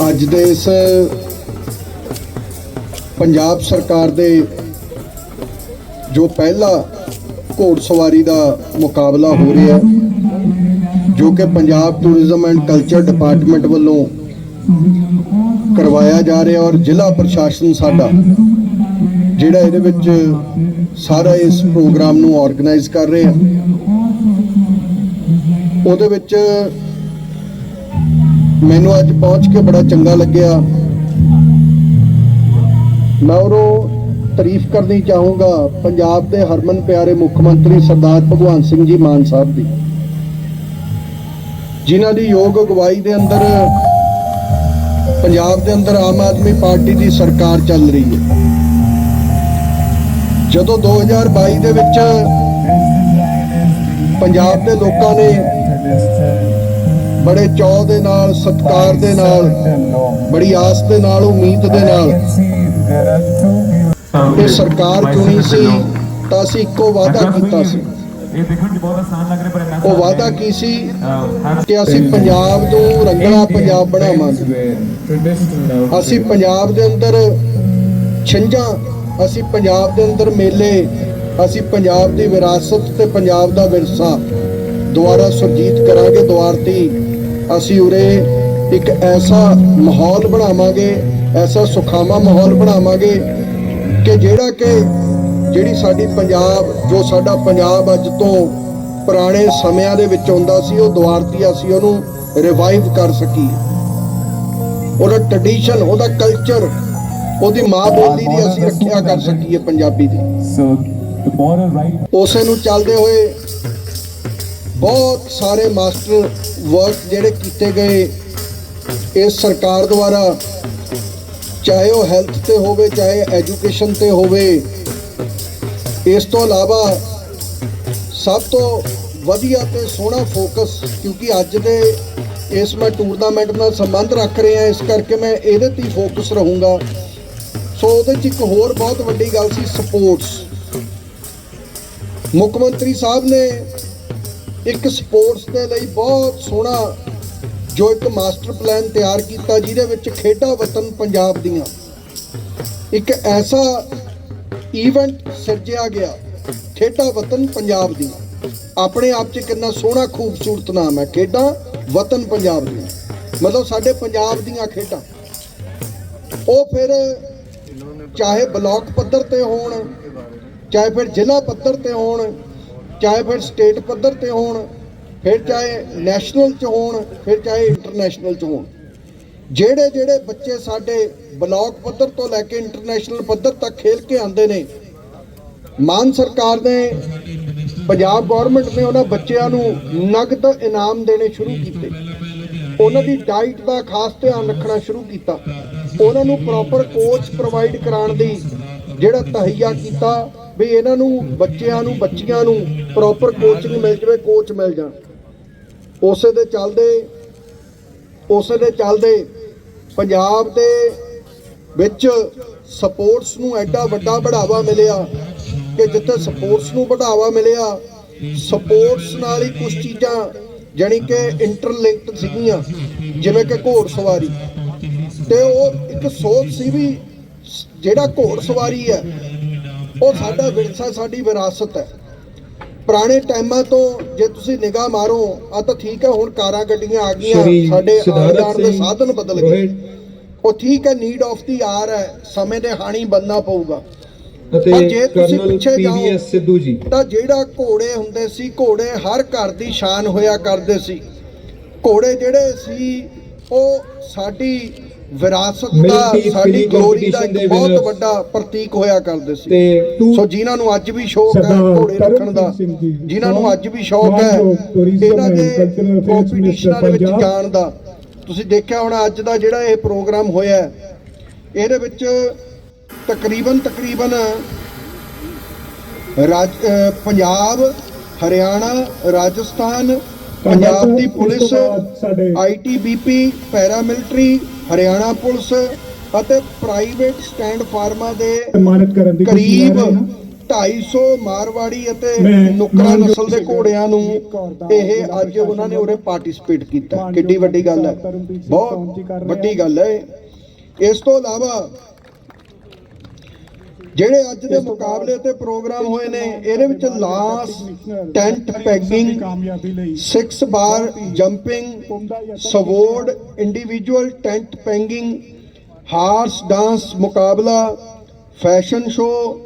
ਅੱਜ ਦੇ ਇਸ ਪੰਜਾਬ ਸਰਕਾਰ ਦੇ ਜੋ ਪਹਿਲਾ ਘੋੜ ਸਵਾਰੀ ਦਾ ਮੁਕਾਬਲਾ ਹੋ ਰਿਹਾ ਜੋ ਕਿ Punjab tourism and culture department ਵੱਲੋਂ ਕਰਵਾਇਆ ਜਾ ਰਿਹਾ ਔਰ ਜ਼ਿਲ੍ਹਾ ਪ੍ਰਸ਼ਾਸਨ ਸਾਡਾ ਜਿਹੜਾ ਇਹਦੇ ਵਿੱਚ ਸਾਰਾ ਇਸ ਪ੍ਰੋਗਰਾਮ ਨੂੰ ਆਰਗੇਨਾਈਜ਼ ਕਰ ਰਿਹਾ ਉਹਦੇ ਵਿੱਚ ਮੈਨੂੰ ਅੱਜ ਪਹੁੰਚ ਕੇ ਬੜਾ ਚੰਗਾ ਲੱਗਿਆ। ਮੈਂ ਉਹ ਤਾਰੀਫ ਕਰਨੀ ਚਾਹੂੰਗਾ ਪੰਜਾਬ ਦੇ ਹਰਮਨ ਪਿਆਰੇ ਮੁੱਖ ਮੰਤਰੀ ਸਰਦਾਰ ਭਗਵੰਤ ਸਿੰਘ ਜੀ ਮਾਨ ਸਾਹਿਬ ਦੀ, ਜਿਨ੍ਹਾਂ ਦੀ ਯੋਗ ਅਗਵਾਈ ਦੇ ਅੰਦਰ ਪੰਜਾਬ ਦੇ ਅੰਦਰ ਆਮ ਆਦਮੀ ਪਾਰਟੀ ਦੀ ਸਰਕਾਰ ਚੱਲ ਰਹੀ ਹੈ। ਜਦੋਂ 2022 ਦੇ ਵਿੱਚ ਪੰਜਾਬ ਦੇ ਲੋਕਾਂ ਨੇ ਬੜੇ ਚਾਅ ਦੇ ਨਾਲ ਸਤਿਕਾਰ ਦੇ ਨਾਲ ਬੜੀ ਆਸ ਦੇ ਨਾਲ ਉਮੀਦ ਦੇ ਨਾਲ। ਇਹ ਸਰਕਾਰ ਚੁਣੀ ਸੀ? ਤਾਂ ਅਸੀਂ ਇੱਕੋ ਵਾਅਦਾ ਕੀਤਾ ਸੀ ਇਹ ਦੇਖਣ 'ਚ ਬਹੁਤ ਆਸਾਨ ਲੱਗ ਰਿਹਾ ਪਰ ਇੰਨਾ ਉਹ ਵਾਅਦਾ ਕੀ ਸੀ? ਕਿ ਅਸੀਂ ਪੰਜਾਬ ਨੂੰ ਰੰਗਲਾ ਪੰਜਾਬ ਬਣਾਵਾਂਗੇ। ਅਸੀਂ ਪੰਜਾਬ ਦੇ ਅੰਦਰ ਛੰਜਾਂ ਅਸੀਂ ਪੰਜਾਬ ਦੇ ਅੰਦਰ ਮੇਲੇ ਅਸੀਂ ਪੰਜਾਬ ਦੀ ਵਿਰਾਸਤ ਤੇ ਪੰਜਾਬ ਦਾ ਵਿਰਸਾ। ਦੁਆਰਾ ਸੁਰਜੀਤ ਕਰਾਂਗੇ ਦੁਆਰਤੀ ਅਸੀਂ ਉਰੇ ਇੱਕ ਐਸਾ ਮਾਹੌਲ ਬਣਾਵਾਂਗੇ ਐਸਾ ਸੁਖਾਵਾਂ ਮਾਹੌਲ ਬਣਾਵਾਂਗੇ ਕਿ ਜਿਹੜਾ ਕਿ ਜਿਹੜੀ ਸਾਡੀ ਪੰਜਾਬ ਜੋ ਸਾਡਾ ਪੰਜਾਬ ਅੱਜ ਤੋਂ ਪੁਰਾਣੇ ਸਮਿਆਂ ਦੇ ਵਿੱਚ ਹੁੰਦਾ ਸੀ ਉਹ ਦੁਆਰਤੀ ਅਸੀਂ ਉਹਨੂੰ ਰਿਵਾਈਵ ਕਰ ਸਕੀਏ। ਉਹਦਾ ਟ੍ਰੈਡੀਸ਼ਨ ਉਹਦਾ ਕਲਚਰ ਉਹਦੀ ਮਾਂ ਬੋਲੀ ਦੀ ਅਸੀਂ ਰੱਖਿਆ ਕਰ ਸਕੀਏ ਪੰਜਾਬੀ ਦੀ। ਉਸੇ ਨੂੰ ਚੱਲਦੇ ਹੋਏ ਬਹੁਤ ਸਾਰੇ ਮਾਸਟਰ ਵਰਕ ਜਿਹੜੇ ਕੀਤੇ ਗਏ ਇਸ ਸਰਕਾਰ ਦੁਆਰਾ ਚਾਹੇ ਉਹ ਹੈਲਥ ਤੇ ਹੋਵੇ, ਚਾਹੇ ਐਜੂਕੇਸ਼ਨ ਤੇ ਹੋਵੇ, ਇਸ ਤੋਂ ਇਲਾਵਾ ਸਭ ਤੋਂ ਵਧੀਆ ਤੇ ਸੋਹਣਾ ਫੋਕਸ ਕਿਉਂਕਿ ਅੱਜ ਦੇ ਇਸ ਮੈਂ ਟੂਰਨਾਮੈਂਟ ਨਾਲ ਸੰਬੰਧ ਰੱਖ ਰਿਹਾ, ਇਸ ਕਰਕੇ ਮੈਂ ਇਹਦੇ ਤੇ ਹੀ ਫੋਕਸ ਰਹੂੰਗਾ। ਸੋ ਉਹਦੇ ਚ ਇੱਕ ਹੋਰ ਬਹੁਤ ਵੱਡੀ ਗੱਲ ਸੀ ਸਪੋਰਟਸ ਮੁੱਖ ਮੰਤਰੀ ਸਾਹਿਬ ਨੇ ਇੱਕ ਸਪੋਰਟਸ ਦੇ ਲਈ ਬਹੁਤ ਸੋਹਣਾ ਜੋ ਇੱਕ ਮਾਸਟਰ ਪਲਾਨ ਤਿਆਰ ਕੀਤਾ, ਜਿਹਦੇ ਵਿੱਚ ਖੇਡਾਂ ਵਤਨ ਪੰਜਾਬ ਦੀਆਂ। ਇੱਕ ਐਸਾ ਈਵੈਂਟ ਸਿਰਜਿਆ ਗਿਆ, ਖੇਡਾਂ ਵਤਨ ਪੰਜਾਬ ਦੀਆਂ। ਆਪਣੇ ਆਪ 'ਚ ਕਿੰਨਾ ਸੋਹਣਾ, ਖੂਬਸੂਰਤ ਨਾਮ ਹੈ, ਖੇਡਾਂ ਵਤਨ ਪੰਜਾਬ ਦੀਆਂ। ਮਤਲਬ ਸਾਡੇ ਪੰਜਾਬ ਦੀਆਂ ਖੇਡਾਂ। ਉਹ ਫਿਰ ਚਾਹੇ ਬਲਾਕ ਪੱਧਰ ਤੇ ਹੋਣ, ਚਾਹੇ ਫਿਰ ਜ਼ਿਲ੍ਹਾ ਪੱਧਰ ਤੇ ਹੋਣ ਚਾਹੇ ਫਿਰ ਸਟੇਟ ਪੱਧਰ ਤੇ ਹੋਣ, ਫਿਰ ਚਾਹੇ ਨੈਸ਼ਨਲ ਚ ਹੋਣ, ਫਿਰ ਚਾਹੇ ਇੰਟਰਨੈਸ਼ਨਲ ਚ ਹੋਣ। ਜਿਹੜੇ ਜਿਹੜੇ ਬੱਚੇ ਸਾਡੇ ਬਲਾਕ ਪੱਧਰ ਤੋਂ ਲੈ ਕੇ ਇੰਟਰਨੈਸ਼ਨਲ ਪੱਧਰ ਤੱਕ ਖੇਲ ਕੇ ਆਉਂਦੇ ਨੇ, ਮਾਨ ਸਰਕਾਰ ਨੇ ਪੰਜਾਬ ਗਵਰਨਮੈਂਟ ਨੇ ਉਹਨਾਂ ਬੱਚਿਆਂ ਨੂੰ ਨਗਦ ਇਨਾਮ ਦੇਣੇ ਸ਼ੁਰੂ ਕੀਤੇ। ਉਹਨਾਂ ਦੀ ਡਾਈਟ ਦਾ ਖਾਸ ਧਿਆਨ ਰੱਖਣਾ ਸ਼ੁਰੂ ਕੀਤਾ। ਉਹਨਾਂ ਨੂੰ ਪ੍ਰੋਪਰ ਕੋਚ ਪ੍ਰੋਵਾਈਡ ਕਰਾਉਣ ਦੀ ਜਿਹੜਾ ਤਹਈਆ ਕੀਤਾ। ਵੀ ਇਹਨਾਂ ਨੂੰ, ਬੱਚਿਆਂ ਨੂੰ, ਬੱਚੀਆਂ ਨੂੰ ਪ੍ਰੋਪਰ ਕੋਚਿੰਗ ਮਿਲ ਜਾਵੇ ਕੋਚ ਮਿਲ ਜਾਣ। ਉਸੇ ਦੇ ਚੱਲਦੇ, ਉਸੇ ਦੇ ਚੱਲਦੇ ਪੰਜਾਬ ਦੇ ਵਿੱਚ ਸਪੋਰਟਸ ਨੂੰ ਐਡਾ ਵੱਡਾ ਬੜਾਵਾ ਮਿਲਿਆ ਕਿ ਜਿੱਥੇ ਸਪੋਰਟਸ ਨੂੰ ਬੜਾਵਾ ਮਿਲਿਆ ਸਪੋਰਟਸ ਨਾਲ ਹੀ ਕੁਝ ਚੀਜ਼ਾਂ ਜਾਣੀ ਕਿ ਇੰਟਰਲਿੰਕਡ ਸੀਗੀਆਂ, ਜਿਵੇਂ ਕਿ ਘੋੜ ਸਵਾਰੀ। ਤੇ ਉਹ ਇੱਕ ਸੋਚ ਸੀ ਵੀ ਜਿਹੜਾ ਘੋੜ ਸਵਾਰੀ ਹੈ ਉਹ ਸਾਡਾ ਵਿਰਸਾ ਸਾਡੀ ਵਿਰਾਸਤ ਹੈ। ਪੁਰਾਣੇ ਟਾਈਮਾਂ ਤੋਂ ਜੇ ਤੁਸੀਂ ਨਿਗਾਹ ਮਾਰੋ ਆ ਤਾਂ ਠੀਕ ਹੈ ਹੁਣ ਕਾਰਾਂ ਗੱਡੀਆਂ ਆ ਗਈਆਂ ਸਾਡੇ ਆਉਣ ਦੇ ਸਾਧਨ ਬਦਲ ਗਏ। ਉਹ ਠੀਕ ਹੈ ਨੀਡ ਆਫ ਦੀ ਆਰ ਹੈ ਸਮੇਂ ਦੇ ਹਾਣੀ ਬੰਨਣਾ ਪਊਗਾ। ਅਤੇ ਜੇ ਤੁਸੀਂ ਪਿੱਛੇ ਜਾਓ- ਪੀਵੀਐਸ ਸਿੱਧੂ ਜੀ। ਤਾਂ ਜਿਹੜਾ ਘੋੜੇ ਹੁੰਦੇ ਸੀ ਘੋੜੇ ਹਰ ਘਰ ਦੀ ਸ਼ਾਨ ਹੋਇਆ ਕਰਦੇ ਸੀ। ਘੋੜੇ ਜਿਹੜੇ ਸੀ ਉਹ ਸਾਡੀ ਵਿਰਾਸਤ ਦਾ ਸਾਡੀ ਗਲੋਰੀ ਦਾ ਇੱਕ ਬਹੁਤ। ਵੱਡਾ ਪ੍ਰਤੀਕ ਹੋਇਆ ਕਰਦੇ ਸੀ ਸੋ ਜਿਨ੍ਹਾਂ ਨੂੰ ਅੱਜ ਵੀ ਸ਼ੌਕ ਹੈ ਘੋੜੇ ਰੱਖਣ ਦਾ ਜਿਨ੍ਹਾਂ ਨੂੰ ਅੱਜ ਵੀ ਸ਼ੌਕ ਹੈ ਇਹਨਾਂ ਦੇ ਕੰਪੀਟੀਸ਼ਨਾਂ ਦੇ ਵਿੱਚ ਜਾਣ ਦਾ ਤੁਸੀਂ ਦੇਖਿਆ ਹੋਣਾ ਅੱਜ ਦਾ ਜਿਹੜਾ ਇਹ ਪ੍ਰੋਗਰਾਮ ਹੋਇਆ ਹੈ, ਇਹਦੇ ਵਿੱਚ ਤਕਰੀਬਨ ਤਕਰੀਬਨ ਰਾਜ ਪੰਜਾਬ ਹਰਿਆਣਾ ਰਾਜਸਥਾਨ ਪੰਜਾਬ ਦੀ police ITBP paramilitary Haryana police ਅਤੇ ਪ੍ਰਾਈਵੇਟ ਸਟੈਂਡ ਫਾਰਮਾਂ ਦੇ ਸਨਮਾਨਿਤ ਕਰਨ ਦੀ ਕਰੀਬ ਮਨਾ ਰਹੇ ਹਾਂ। 250 ਮਾਰਵਾੜੀ ਅਤੇ ਨੁਕਰਾ ਨਸਲ ਦੇ ਘੋੜਿਆਂ ਨੂੰ ਇਹ ਅੱਜ ਉਹਨਾਂ ਨੇ ਉਰੇ ਪਾਰਟਿਸਿਪੇਟ ਕੀਤਾ। ਕਿੱਡੀ ਵੱਡੀ ਗੱਲ ਹੈ। ਬਹੁਤ ਵੱਡੀ। ਗੱਲ ਹੈ। ਇਸ ਤੋਂ ਇਲਾਵਾ ਜਿਹੜੇ ਅੱਜ ਦੇ ਮੁਕਾਬਲੇ ਤੇ ਪ੍ਰੋਗਰਾਮ ਹੋਏ ਨੇ, ਇਹਦੇ ਵਿੱਚ ਲਾਸ ਟੈਂਟ ਪੈਗਿੰਗ ਕਾਮਯਾਬੀ ਲਈ 6 bar jumping sword individual tent pegging horse dance ਮੁਕਾਬਲਾ ਫੈਸ਼ਨ ਸ਼ੋਅ